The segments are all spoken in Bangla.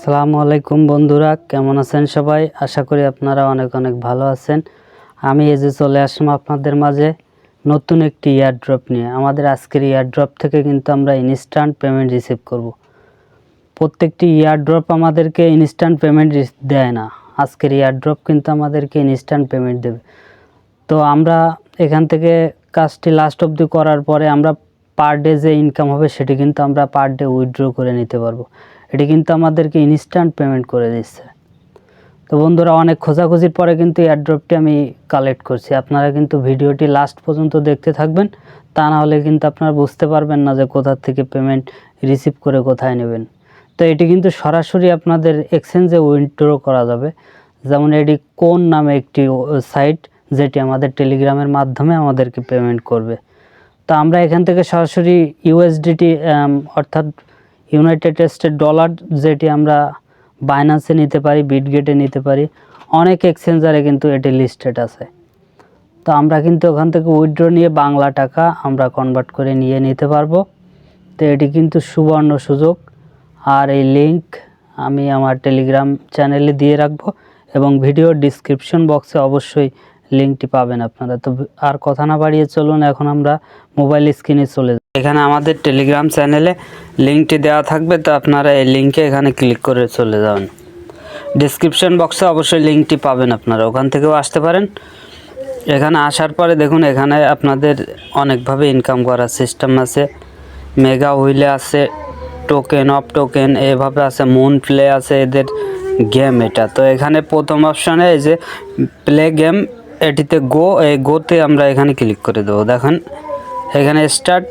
আসসালামু আলাইকুম বন্ধুরা, কেমন আছেন সবাই? আশা করি আপনারা অনেক অনেক ভালো আছেন। আমি এই যে চলে আসলাম আপনাদের মাঝে নতুন একটি ইয়ারড্রপ নিয়ে। আমাদের আজকের ইয়ারড্রপ থেকে কিন্তু আমরা ইনস্ট্যান্ট পেমেন্ট রিসিভ করব। প্রত্যেকটি ইয়ারড্রপ আমাদেরকে ইনস্ট্যান্ট পেমেন্ট দেয় না। আজকের ইয়ারড্রপ কিন্তু আমাদেরকে ইনস্ট্যান্ট পেমেন্ট দেবে। তো আমরা এখান থেকে কাজটি লাস্ট অবধি করার পরে আমরা পার ডে যে ইনকাম হবে সেটি কিন্তু আমরা পার ডে উইথড্র করে নিতে পারব। এটি কিন্তু আমাদেরকে ইনস্ট্যান্ট পেমেন্ট করে দিচ্ছে। তো বন্ধুরা, অনেক খোঁজাখুঁজির পরে কিন্তু এয়ারড্রপটি আমি কালেক্ট করছি। আপনারা কিন্তু ভিডিওটি লাস্ট পর্যন্ত দেখতে থাকবেন, তা না হলে কিন্তু আপনারা বুঝতে পারবেন না যে কোথা থেকে পেমেন্ট রিসিভ করে কোথায় নেবেন। তো এটি কিন্তু সরাসরি আপনাদের এক্সচেঞ্জে উইথড্র করা যাবে। যেমন এটি কোন নামে একটি সাইট যেটি আমাদের টেলিগ্রামের মাধ্যমে আমাদেরকে পেমেন্ট করবে। তো আমরা এখান থেকে সরাসরি ইউএসডিটি অর্থাৎ ইউনাইটেড স্টেট ডলার যেটি আমরা বাইন্যান্সে নিতে পারি বিটগেটে নিতে পারি, অনেক এক্সচেঞ্জারে কিন্তু এটি লিস্টেড আছে। তো আমরা কিন্তু ওখান থেকে উইথড্র নিয়ে বাংলা টাকা আমরা কনভার্ট করে নিয়ে নিতে পারব। তো এটি কিন্তু সুবর্ণ সুযোগ। আর এই লিংক আমি আমার টেলিগ্রাম চ্যানেলে দিয়ে রাখব এবং ভিডিও ডিসক্রিপশন বক্সে অবশ্যই লিঙ্কটি পাবেন আপনারা। তো আর কথা না বাড়িয়ে চলুন, এখন আমরা মোবাইল স্ক্রিনে চলে যাই। এখানে আমাদের টেলিগ্রাম চ্যানেলে লিঙ্কটি দেওয়া থাকবে, তো আপনারা এই লিঙ্কে এখানে ক্লিক করে চলে যাবেন। ডিসক্রিপশন বক্সে অবশ্যই লিঙ্কটি পাবেন আপনারা, ওখান থেকেও আসতে পারেন। এখানে আসার পরে দেখুন, এখানে আপনাদের অনেকভাবে ইনকাম করার সিস্টেম আছে। মেগা হুইলে আছে টোকেন অফ টোকেন এভাবে আছে মুন প্লে আছে, এদের গেম এটা। তো এখানে প্রথম অপশানে এই যে প্লে গেম এটিতে গো এই গোতে আমরা এখানে ক্লিক করে দেবো। দেখেন, এখানে স্টার্ট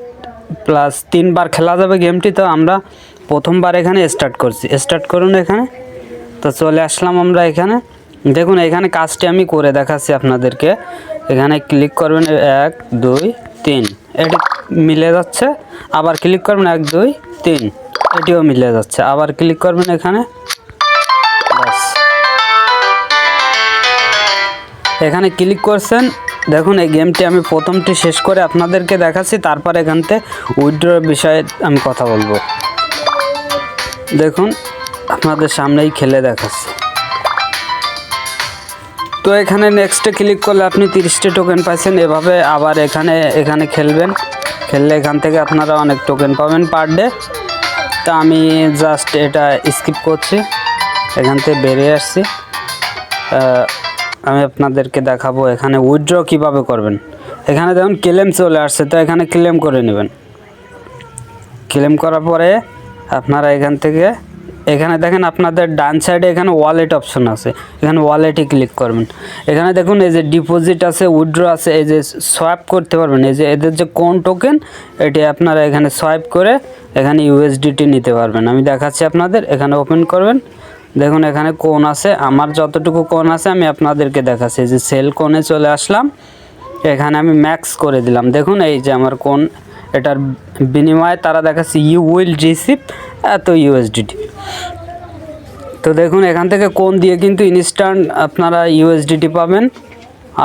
প্লাস তিনবার খেলা যাবে গেমটি তো আমরা প্রথমবার এখানে স্টার্ট করছি। স্টার্ট করুন এখানে। তো চলে আসলাম আমরা এখানে। দেখুন, এখানে কাজটি আমি করে দেখাচ্ছি আপনাদেরকে। এখানে ক্লিক করবেন এক, দুই, তিন। এটি মিলে যাচ্ছে। আবার ক্লিক করবেন এক, দুই, তিন। এটিও মিলে যাচ্ছে। আবার ক্লিক করবেন এখানে। এখানে ক্লিক করছেন। দেখুন, এই গেমটি আমি প্রথমটি শেষ করে আপনাদেরকে দেখাচ্ছি, তারপর এখান থেকে উইথড্রর বিষয়ে আমি কথা বলব। দেখুন, আপনাদের সামনেই খেলে দেখাচ্ছি। তো এখানে নেক্সটে ক্লিক করলে আপনি তিরিশটি টোকেন পাইছেন এভাবে আবার এখানে এখানে খেলবেন। খেললে এখান থেকে আপনারা অনেক টোকেন পাবেন পার ডে তা আমি জাস্ট এটা স্কিপ করছি। এখান থেকে বেরিয়ে আসছি। আমি আপনাদেরকে দেখাবো এখানে উইথড্র কীভাবে করবেন। এখানে দেখুন ক্লেম চলে আসছে, তো এখানে ক্লেম করে নেবেন। ক্লেম করার পরে আপনারা এখান থেকে, এখানে দেখেন আপনাদের ডান সাইডে এখানে ওয়ালেট অপশন আছে। এখানে ওয়ালেটে ক্লিক করবেন। এখানে দেখুন এই যে ডিপোজিট আছে উইথড্র আছে, এই যে সোয়াইপ করতে পারবেন। এই যে এদের যে কোন টোকেন এটি আপনারা এখানে সোয়াইপ করে এখানে ইউএসডিটি নিতে পারবেন। আমি দেখাচ্ছি আপনাদের, এখানে ওপেন করবেন। দেখুন, এখানে কোন আছে। আমার যতটুকু কোন আছে, আমি আপনাদেরকে দেখাচ্ছি। যে সেল কোণে চলে আসলাম। এখানে আমি ম্যাক্স করে দিলাম। দেখুন, এই যে আমার কোন এটার বিনিময়ে তারা দেখাচ্ছে ইউ উইল রিসিভ এত ইউএসডিটি তো দেখুন, এখান থেকে কোন দিয়ে কিন্তু ইনস্ট্যান্ট আপনারা ইউএসডিটি পাবেন।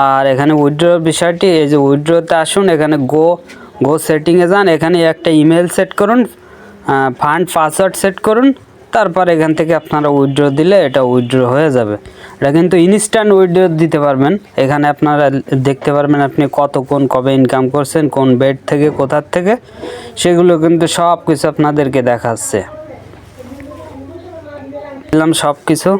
আর এখানে উইথড্রোর বিষয়টি, এই যে উইথড্রোতে আসুন। এখানে গো গো সেটিংয়ে যান। এখানে একটা ইমেল সেট করুন ফান্ড পাসওয়ার্ড সেট করুন। তারপর এখান থেকে আপনারা উইথড্র দিলে এটা উইথড্র হয়ে যাবে। এটা কিন্তু ইনস্ট্যান্ট উইড্রো দিতে পারবেন। এখানে আপনারা দেখতে পারবেন আপনি কত কোন কবে ইনকাম করছেন, কোন বেড থেকে, কোথার থেকে, সেগুলো কিন্তু সব কিছু আপনাদেরকে দেখাচ্ছে। দিলাম সব কিছু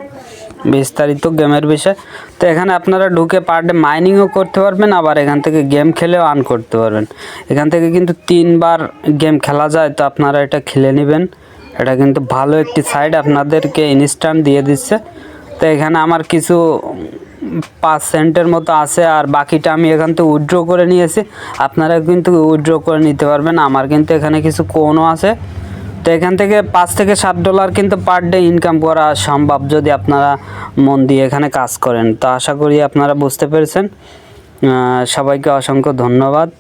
বিস্তারিত গেমের বিষয়। তো এখানে আপনারা ঢুকে পার ডে মাইনিংও করতে পারবেন, আবার এখান থেকে গেম খেলেও আর্ন করতে পারবেন। এখান থেকে কিন্তু তিনবার গেম খেলা যায়, তো আপনারা এটা খেলে নেবেন। এটা কিন্তু ভালো একটি সাইড আপনাদেরকে ইনস্ট্যান্ট দিয়ে দিচ্ছে। তো এখানে আমার কিছু পাঁচ সেন্টের মতো আছে আর বাকিটা আমি এখান থেকে উইথড্র করে নিয়েছি। আপনারা কিন্তু উইথড্র করে নিতে পারবেন। আমার কিন্তু এখানে কিছু কোনও আছে। তো এখান থেকে পাঁচ থেকে সাত ডলার কিন্তু পার ডে ইনকাম করা সম্ভব যদি আপনারা মন দিয়ে এখানে কাজ করেন। তো আশা করি আপনারা বুঝতে পেরেছেন। সবাইকে অসংখ্য ধন্যবাদ।